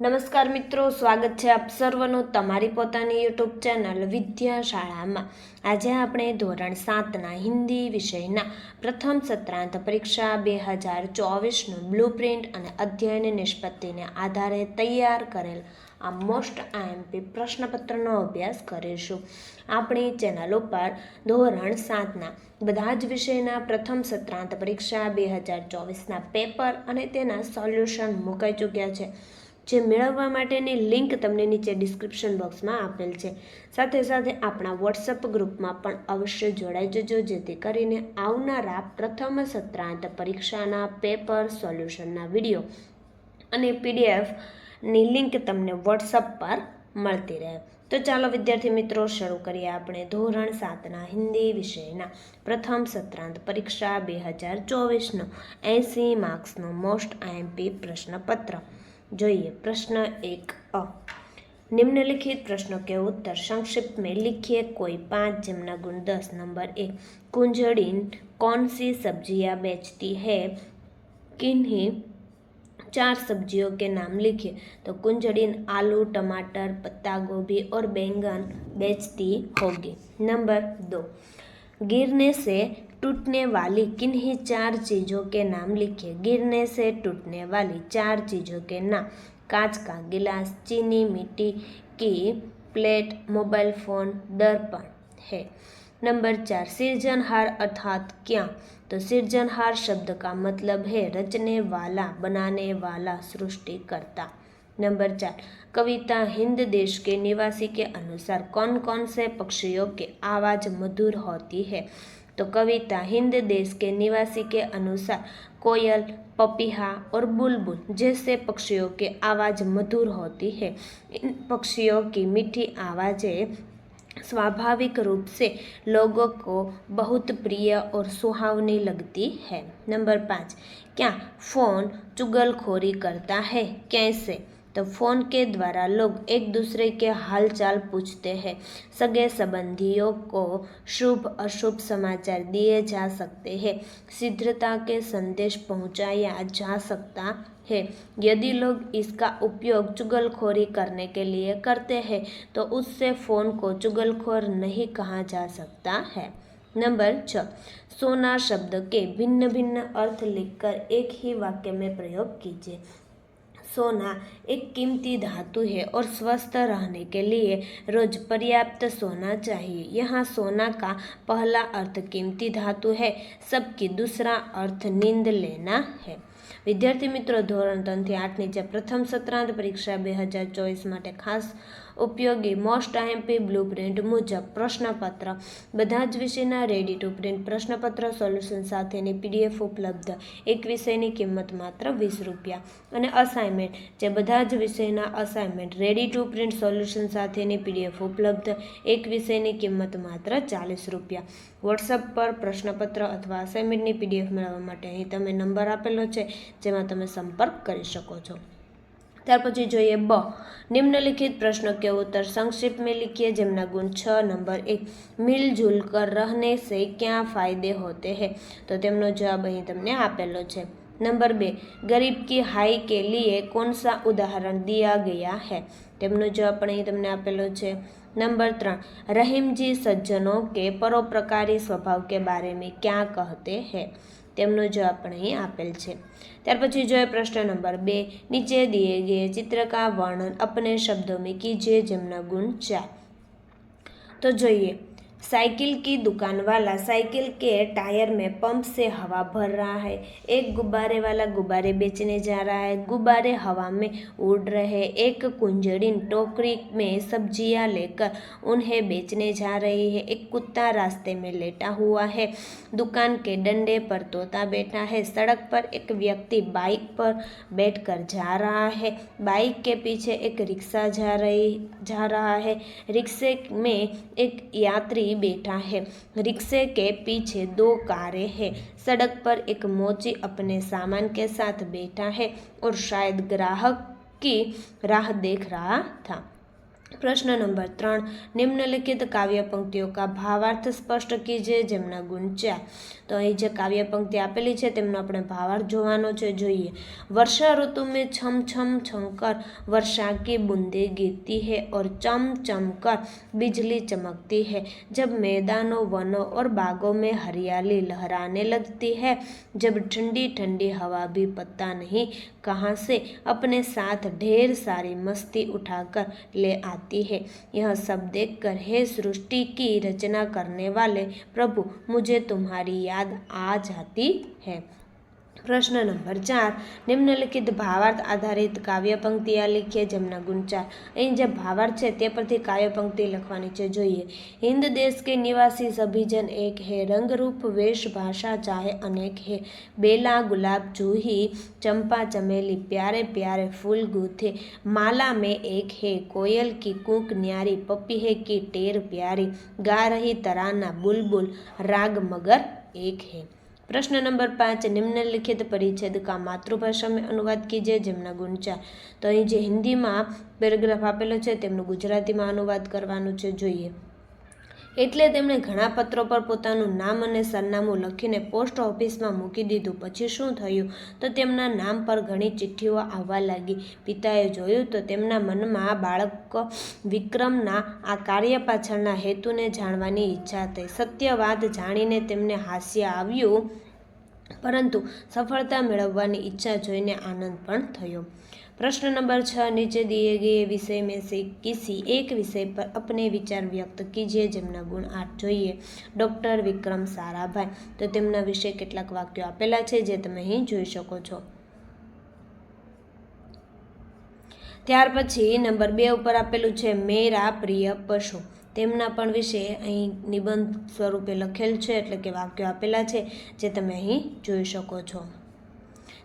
નમસ્કાર મિત્રો, સ્વાગત છે આપ સર્વનું તમારી પોતાની યુટ્યુબ ચેનલ વિદ્યા શાળામાં આજે આપણે ધોરણ સાતના હિન્દી વિષયના પ્રથમ સત્રાંત પરીક્ષા બે હજાર ચોવીસનું બ્લુ પ્રિન્ટ અને અધ્યયન નિષ્પત્તિને આધારે તૈયાર કરેલ આ મોસ્ટ આઈએમપી પ્રશ્નપત્રનો અભ્યાસ કરીશું. આપણી ચેનલ ઉપર ધોરણ સાતના બધા જ વિષયના પ્રથમ સત્રાંત પરીક્ષા બે હજાર ચોવીસના પેપર અને તેના સોલ્યુશન મુકાઈ ચૂક્યા છે. જે મેળવવા માટેની લિંક તમને નીચે ડિસ્ક્રિપ્શન બોક્સમાં આપેલ છે. સાથે સાથે આપણા વોટ્સઅપ ગ્રુપમાં પણ અવશ્ય જોડાઈ જજો, જેથી કરીને આવનારા પ્રથમ સત્રાંત પરીક્ષાના પેપર, સોલ્યુશનના વીડિયો અને પીડીએફની લિંક તમને વોટ્સઅપ પર મળતી રહે. તો ચાલો વિદ્યાર્થી મિત્રો, શરૂ કરીએ આપણે ધોરણ સાતના હિન્દી વિષયના. પ્રથમ સત્રાંત પરીક્ષા બે હજાર ચોવીસનો એંસી માર્ક્સનો મોસ્ટ આઈએમપી પ્રશ્નપત્ર. જોઈએ પ્રશ્ન એક અ निम्नलिखित प्रश्नों के उत्तर संक्षिप्त में लिखिए कोई पांच जमना गुण दस नंबर एक कुंजड़िन कौन सी सब्जियां बेचती है किन्हीं चार सब्जियों के नाम लिखिए तो कुंजड़िन आलू टमाटर पत्ता गोभी और बैंगन बेचती होगी नंबर दो गिरने से टूटने वाली किन्हीं चार चीज़ों के नाम लिखिए गिरने से टूटने वाली चार चीज़ों के नाम। कांच का गिलास, चीनी, मिट्टी की प्लेट, मोबाइल फ़ोन, दर्पण है। नंबर चार, सृजनहार अर्थात क्या? तो सृजनहार शब्द का मतलब है रचने वाला, बनाने वाला, सृष्टिकर्ता। नंबर चार, कविता, हिंद देश के निवासी के अनुसार कौन कौन से पक्षियों के आवाज़ मधुर होती है? तो कविता हिंद देश के निवासी के अनुसार कोयल, पपीहा और बुलबुल जैसे पक्षियों की आवाज़ मधुर होती है। इन पक्षियों की मीठी आवाज़ें स्वाभाविक रूप से लोगों को बहुत प्रिय और सुहावनी लगती है। नंबर पाँच, क्या फ़ोन चुगलखोरी करता है? कैसे? तो फ़ोन के द्वारा लोग एक दूसरे के हालचाल पूछते हैं। सगे संबंधियों को शुभ अशुभ समाचार दिए जा सकते हैं। शीघ्रता के संदेश पहुँचाया जा सकता है। यदि लोग इसका उपयोग चुगलखोरी करने के लिए करते हैं तो उससे फ़ोन को चुगलखोर नहीं कहा जा सकता है। नंबर छ सोना शब्द के भिन्न भिन्न अर्थ लिखकर एक ही वाक्य में प्रयोग कीजिए। सोना एक कीमती धातु है और स्वस्थ रहने के लिए रोज पर्याप्त सोना चाहिए यहाँ सोना का पहला अर्थ कीमती धातु है सबकी दूसरा अर्थ नींद लेना है વિદ્યાર્થી મિત્રો ધોરણ ત્રણથી આઠની જે પ્રથમ સત્રાંત પરીક્ષા બે હજાર ચોવીસ માટે ખાસ ઉપયોગી મોસ્ટ આઈએમપી બ્લુ પ્રિન્ટ મુજબ પ્રશ્નપત્ર. બધા જ વિષયના રેડી ટુ પ્રિન્ટ પ્રશ્નપત્ર સોલ્યુશન સાથેની પીડીએફ ઉપલબ્ધ. એક વિષયની કિંમત માત્ર વીસ રૂપિયા. અને અસાઇનમેન્ટ જે બધા જ વિષયના assignment ready to print solution સાથેની પીડીએફ ઉપલબ્ધ. એક વિષયની કિંમત માત્ર ચાલીસ રૂપિયા. વોટ્સઅપ પર પ્રશ્નપત્ર અથવા અસાઇનમેન્ટની પીડીએફ મેળવવા માટે અહીં તમે નંબર આપેલો છે, જેમાં તમે સંપર્ક કરી શકો છો. ત્યાર પછી જોઈએ બ. નિમ્નલિખિત પ્રશ્નો કે ઉત્તર સંક્ષિપ્તમાં લીખીએ, જેમના ગુણ છ, નંબર એક મિલજુલ કર રહને સે ક્યાં ફાયદે હોતે હે? તો તેમનો જવાબ અહીં તમને આપેલો છે. નંબર બે, ગરીબ કી હાઈ કે લીએ કોણ સા ઉદાહરણ દિયા ગયા હે? તેમનો જવાબ પણ અહીં તમને આપેલો છે. નંબર ત્રણ, રહીમજી સજ્જનો કે પરોપ્રકારી સ્વભાવ કે બારે મેં ક્યાં કહેતે હૈ? તેમનો જવાબ પણ અહીં આપેલ છે. ત્યાર પછી જોઈએ પ્રશ્ન નંબર બે. નીચે દિએ ગયે ચિત્રકાર વર્ણન અપને શબ્દો મેં કીજે જેમના ગુણ ચાર. તો જોઈએ साइकिल की दुकान वाला साइकिल के टायर में पंप से हवा भर रहा है। एक गुब्बारे वाला गुब्बारे बेचने जा रहा है। गुब्बारे हवा में उड़ रहे। एक कुंजड़िन टोकरी में सब्ज़ियाँ लेकर उन्हें बेचने जा रही है। एक कुत्ता रास्ते में लेटा हुआ है। दुकान के डंडे पर तोता बैठा है। सड़क पर एक व्यक्ति बाइक पर बैठकर जा रहा है। बाइक के पीछे एक रिक्शा जा रही, जा रहा है। रिक्शे में एक यात्री बैठा है। रिक्शे के पीछे दो कारें हैं। सड़क पर एक मोची अपने सामान के साथ बैठा है और शायद ग्राहक की राह देख रहा था। प्रश्न नंबर ત્રણ निम्नलिखित काव्य पंक्तियों का भावार्थ સ્પષ્ટ કીજે જેમના ગુણ ચાર તો અહીં જે કાવ્ય પંક્તિ આપેલી છે તેમનો આપણે ભાવાર્થ જોવાનો છે જોઈએ वर्षा ऋतु में छम छम छमकर वर्षा की बूंदे गिरती है और चम चम कर बिजली चमकती है जब मैदानों वनों और बागों में हरियाली लहराने लगती है जब ठंडी ठंडी हवा भी पता नहीं कहाँ से अपने साथ ढेर सारी मस्ती उठाकर ले आती है। यह सब देखकर, हे सृष्टि की रचना करने वाले प्रभु, मुझे तुम्हारी याद आ जाती है। प्रश्न नंबर चार निम्नलिखित भावार्थ आधारित काव्य पंक्तियाँ लिखिए जमना गुंचार अँ जब भावार्थ है ते पर काव्य पंक्ति लिखवा जो है हिंद देश के निवासी सभी जन एक है रंग रूप वेश भाषा चाहे अनेक है बेला गुलाब जूही चंपा चमेली प्यारे प्यारे फूल गुथे माला में एक है कोयल की कुक न्यारी पपी है की टेर प्यारी गा रही तराना बुलबुल राग मगर एक है પ્રશ્ન નંબર પાંચ, નિમ્નલિખિત પરિચ્છેદ કા માતૃભાષામાં અનુવાદ કીજે જેમના ગુણ ચાર તો અહીં જે હિન્દીમાં પેરેગ્રાફ આપેલો છે, તેમનું ગુજરાતીમાં અનુવાદ કરવાનું છે, જોઈએ. એટલે તેમણે ઘણા પત્રો પર પોતાનું નામ અને સરનામું લખીને પોસ્ટ ઓફિસમાં મૂકી દીધું. પછી શું થયું? તો તેમના નામ પર ઘણી ચિઠ્ઠીઓ આવવા લાગી. પિતાએ જોયું તો તેમના મનમાં બાળક વિક્રમના આ કાર્ય પાછળના હેતુને જાણવાની ઈચ્છા થઈ. સત્ય વાત જાણીને તેમને હાસ્ય આવ્યું, પરંતુ સફળતા મેળવવાની ઈચ્છા જોઈને આનંદ પણ થયો. प्रश्न नंबर छः नीचे दिए गए विषय में से किसी एक विषय पर अपने विचार व्यक्त कीजिए જેમના ગુણ આઠ જોઈએ ડૉક્ટર વિક્રમ સારાભાઈ તો તેમના વિશે કેટલાક વાક્યો આપેલા છે જે તમે અહીં જોઈ શકો છો ત્યાર પછી નંબર બે ઉપર આપેલું છે મેરા પ્રિય પશુ તેમના પણ વિશે અહીં નિબંધ સ્વરૂપે લખેલ છે એટલે કે વાક્યો આપેલા છે જે તમે અહીં જોઈ શકો છો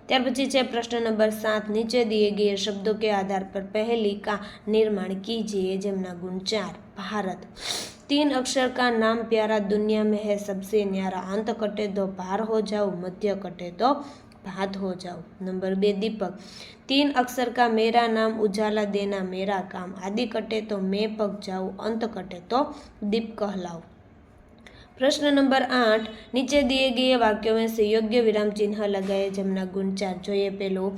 ત્યાર પછી છે પ્રશ્ન નંબર સાત નીચે दिए गए शब्दों के आधार पर पहली का निर्माण कीजिए જેમના ગુણ ચાર ભારત तीन अक्षर का नाम प्यारा दुनिया में है सबसे न्यारा अंत कटे तो भार हो जाओ मध्य कटे तो भात हो जाओ नंबर बे दीपक तीन अक्षर का मेरा नाम उजाला देना मेरा काम आदि कटे तो मैं पक जाऊँ अंत कटे तो दीप कहलाओ प्रश्न नंबर आठ नीचे दिए गए वाक्यों में से योग्य विराम चिन्ह लगाए जमना गुण चार જોઈએ પેલું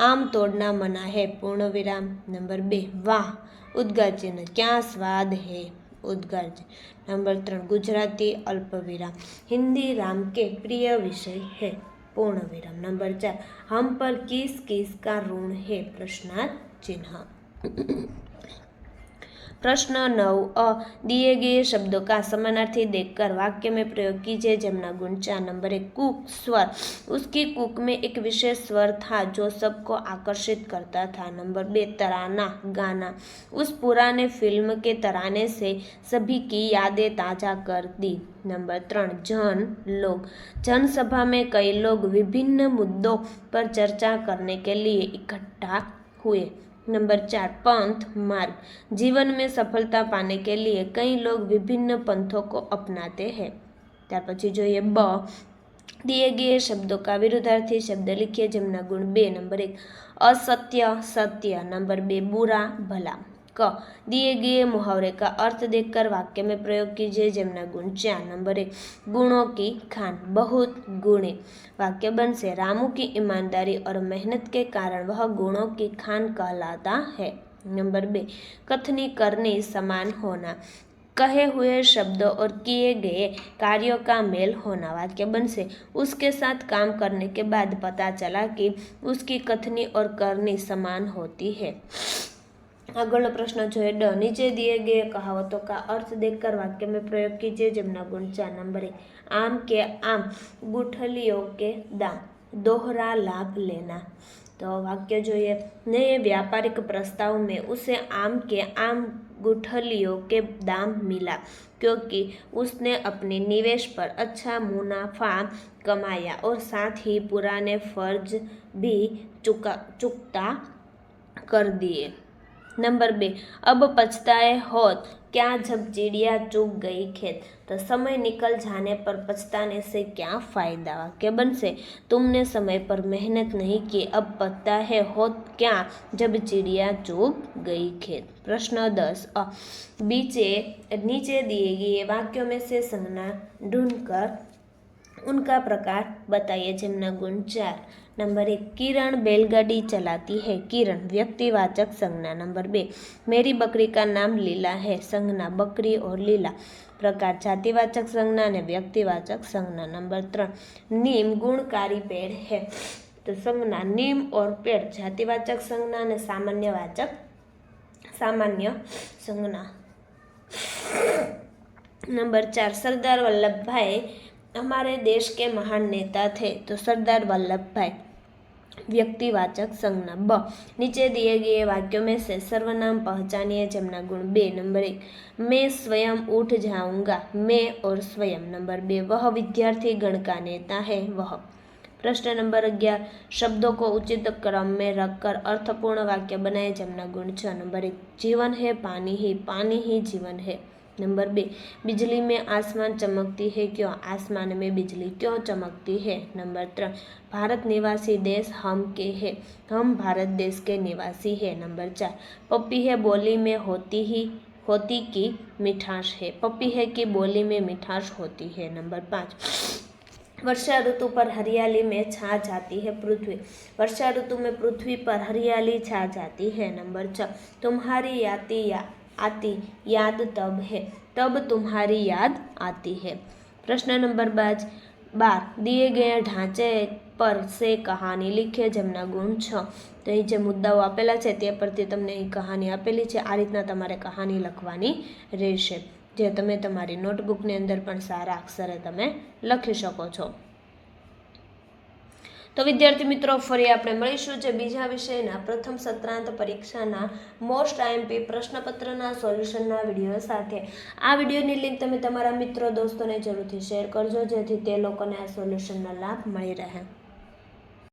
આમ તોડના મના है पूर्ण विराम नंबर बे वाह उद्गार चिन्ह क्या स्वाद है उद्गार चिन्ह नंबर ત્રણ ગુજરાતી અલ્પ વિરામ हिंदी राम के प्रिय विषय है पूर्ण विराम नंबर चार हम पर किस किस का ऋण है प्रश्नार्थ चिन्ह प्रश्न नौ अ दिए गए शब्दों का समानार्थी देखकर वाक्य में प्रयोग कीजिए जमना गुण चार नंबर एक कुक स्वर उसकी कुक में एक विशेष स्वर था जो सबको आकर्षित करता था नंबर बे तराना गाना उस पुराने फ़िल्म के तराने से सभी की यादें ताज़ा कर दी नंबर त्रण जन लोग जनसभा में कई लोग विभिन्न मुद्दों पर चर्चा करने के लिए इकट्ठा हुए नंबर चार पंथ मार्ग जीवन में सफलता पाने के लिए कई लोग विभिन्न पंथों को अपनाते हैं ત્યાર પછી જોઈએ બ दिए गए शब्दों का विरुद्धार्थी शब्द लिखिए जमना गुण बे नंबर एक असत्य सत्य नंबर बे बुरा भला क। दिए गए मुहावरे का अर्थ देखकर वाक्य में प्रयोग कीजिए, जमना गुण चार, नंबर एक, गुणों की खान, बहुत गुणे। वाक्य बन से रामू की ईमानदारी और मेहनत के कारण वह गुणों की खान कहलाता है। नंबर बे, कथनी करनी समान होना। कहे हुए शब्दों और किए गए कार्यों का मेल होना। वाक्य बन से उसके साथ काम करने के बाद पता चला कि उसकी कथनी और करनी समान होती है। આગળનો પ્રશ્ન જોઈએ ડ નીચે दिए गए कहावतों का अर्थ देखकर वाक्य में प्रयोग कीजिए जमना गुण चार नंबर एक आम के आम गुठलियों के दाम दोहरा लाभ लेना तो वाक्य જોઈએ नए व्यापारिक प्रस्ताव में उसे आम के आम गुठलियों के दाम मिला क्योंकि उसने अपने निवेश पर अच्छा मुनाफा कमाया और साथ ही पुराने फर्ज भी चुका चुकता कर दिए नंबर बे। अब पछताए होत, क्या जब चिड़िया चूक गई खेत तो समय निकल जाने पर पछताने से क्या फ़ायदा? वाक्य से, तुमने समय पर मेहनत नहीं की, अब पता है होत क्या जब चिड़िया चूक गई खेत? प्रश्न दस। बीचे, नीचे दिए गए वाक्यों में से संज्ञा ढूंढकर उनका प्रकार बताइए जिम्ना गुण चार नंबर एक किरण बैलगाड़ी चलाती है किरण व्यक्तिवाचक संज्ञा नंबर बे मेरी बकरी का नाम लीला है संज्ञा बकरी और लीला प्रकार जातिवाचक संज्ञा અને વ્યક્તિવાચક સંજ્ઞા નંબર ત્રણ નીમ ગુણકારી પેડ है तो संज्ञा नीम और पेड़ जातिवाचक संज्ञा અને સામાન્યવાચક સામાન્ય સંજ્ઞા नंबर चार सरदार वल्लभ भाई हमारे देश के महान नेता थे तो सरदार वल्लभ भाई व्यक्तिवाचक संज्ञा ब नीचे दिए गए वाक्यों में से सर्वनाम पहचानिए, जमना गुण बे, नंबर एक। मैं स्वयं उठ जाऊँगा, मैं और स्वयं। नंबर बे, वह विद्यार्थी गण का नेता है, वह। प्रश्न नंबर ग्यारह। शब्दों को उचित क्रम में रखकर अर्थपूर्ण वाक्य बनाए, जमना गुण छ नंबर एक, जीवन है, पानी ही पानी ही जीवन है। नंबर बे, बिजली में आसमान चमकती है, क्यों? आसमान में बिजली क्यों चमकती है? नंबर तीन भारत निवासी देश हम के है। हम भारत देश के निवासी है। नंबर चार, पप्पी है बोली में होती ही, होती की मिठास है। पप्पी है कि बोली में मिठास होती है। नंबर पाँच, वर्षा ऋतु पर हरियाली में छा जाती है पृथ्वी। वर्षा ऋतु में पृथ्वी पर हरियाली छा जाती है। नंबर छः, तुम्हारी याति या आती याद तब है तब तुम्हारी याद आती है प्रश्न नंबर बाज बार दिए गए ढांचे પર સે કહાની લીખે જેમના ગુણ છ તો અહીં જે મુદ્દાઓ આપેલા છે તે પરથી તમને અહીં કહાની આપેલી છે આ રીતના તમારે કહાની લખવાની રહેશે જે તમે તમારી નોટબુકની અંદર પણ સારા અક્ષરે તમે લખી શકો છો તો વિદ્યાર્થી મિત્રો, ફરી આપણે મળીશું જે બીજા વિષયના પ્રથમ સત્રાંત પરીક્ષાના મોસ્ટ આઈએમપી પ્રશ્નપત્રના સોલ્યુશનના વીડિયો સાથે. આ વિડીયોની લિંક તમે તમારા મિત્રો, દોસ્તોને જરૂરથી શેર કરજો, જેથી તે લોકોને આ સોલ્યુશનનો લાભ મળી રહે.